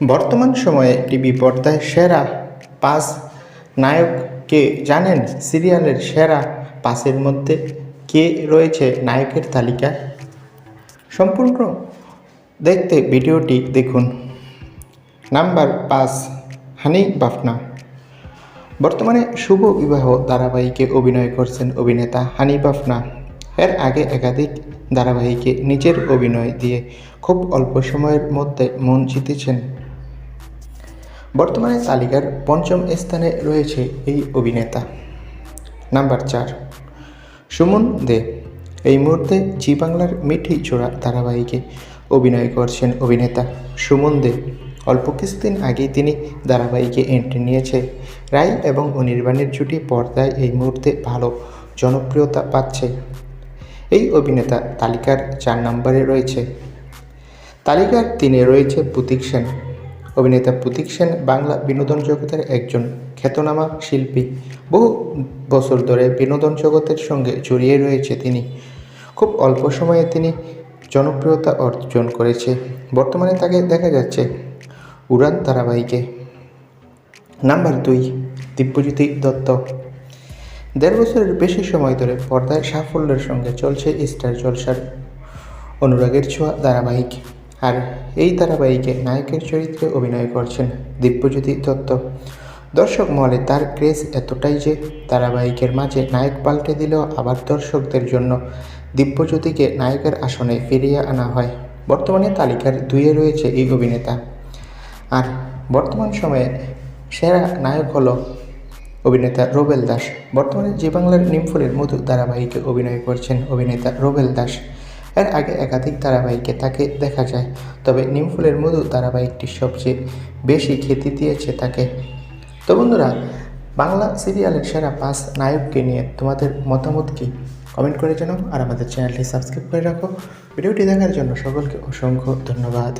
বর্তমান সময়ে টিভি পর্দায় সেরা পাঁচ নায়ককে জানেন সিরিয়ালের সেরা পাঁচের মধ্যে কে রয়েছে নায়কের তালিকায়? সম্পূর্ণ দেখতে ভিডিওটি দেখুন। নাম্বার পাঁচ, হানি বাফনা। বর্তমানে শুভ বিবাহ ধারাবাহিকে অভিনয় করছেন অভিনেতা হানি বাফনা। এর আগে একাধিক ধারাবাহিকে নিজের অভিনয় দিয়ে খুব অল্প সময়ের মধ্যে মন জিতেছেন। বর্তমানে তালিকার পঞ্চম স্থানে রয়েছে এই অভিনেতা। নাম্বার চার, সুমন দে। এই মুহূর্তে জি বাংলার মিঠি চোরা ধারাবাহিকে অভিনয় করছেন অভিনেতা সুমন দে। অল্প কিছুদিন আগেই তিনি ধারাবাহিকে এন্ট্রি নিয়েছে। রায় এবং অনির্বাণের জুটি পর্দায় এই মুহূর্তে ভালো জনপ্রিয়তা পাচ্ছে। এই অভিনেতা তালিকার চার নম্বরে রয়েছে। তালিকার তিনে রয়েছে পুতিক সেন। অভিনেতা প্রতীক সেন বাংলা বিনোদন জগতের একজন খ্যাতনামা শিল্পী। বহু বছর ধরে বিনোদন জগতের সঙ্গে জড়িয়ে রয়েছে তিনি। খুব অল্প সময়ে তিনি জনপ্রিয়তা অর্জন করেছে। বর্তমানে তাকে দেখা যাচ্ছে উড়ান ধারাবাহিকে। নাম্বার দুই, দিব্যজ্যোতি দত্ত। দেড় বছরের বেশি সময় ধরে পর্দায় সাফল্যের সঙ্গে চলছে স্টার জলসার। অনুরাগের ছোঁয়া ধারাবাহিক। আর এই ধারাবাহিকে নায়কের চরিত্রে অভিনয় করছেন দিব্যজ্যোতি দত্ত। দর্শক মহলে তার ক্রেজ এতটাই যে ধারাবাহিকের মাঝে নায়ক পাল্টে দিলেও আবার দর্শকদের জন্য দিব্যজ্যোতিকে নায়কের আসনে ফিরিয়ে আনা হয়। বর্তমানে তালিকার দুইয়ে রয়েছে এই অভিনেতা। আর বর্তমান সময়ে সেরা নায়ক হল অভিনেতা রোবেল দাস। বর্তমানে জি বাংলার নিমফুলের মধু ধারাবাহিকে অভিনয় করছেন অভিনেতা রোবেল দাস। এর আগে একাধিক ধারাবাহিকে তাকে দেখা যায়, তবে নিমফুলের মধু ধারাবাহিকটি সবচেয়ে বেশি খ্যাতি দিয়েছে তাকে। তো বন্ধুরা, বাংলা সিরিয়ালের সেরা পাঁচ নায়ককে নিয়ে তোমাদের মতামত কি? কমেন্ট করে জানাও আর আমাদের চ্যানেলটি সাবস্ক্রাইব করে রাখো। ভিডিওটি দেখার জন্য সকলকে অসংখ্য ধন্যবাদ।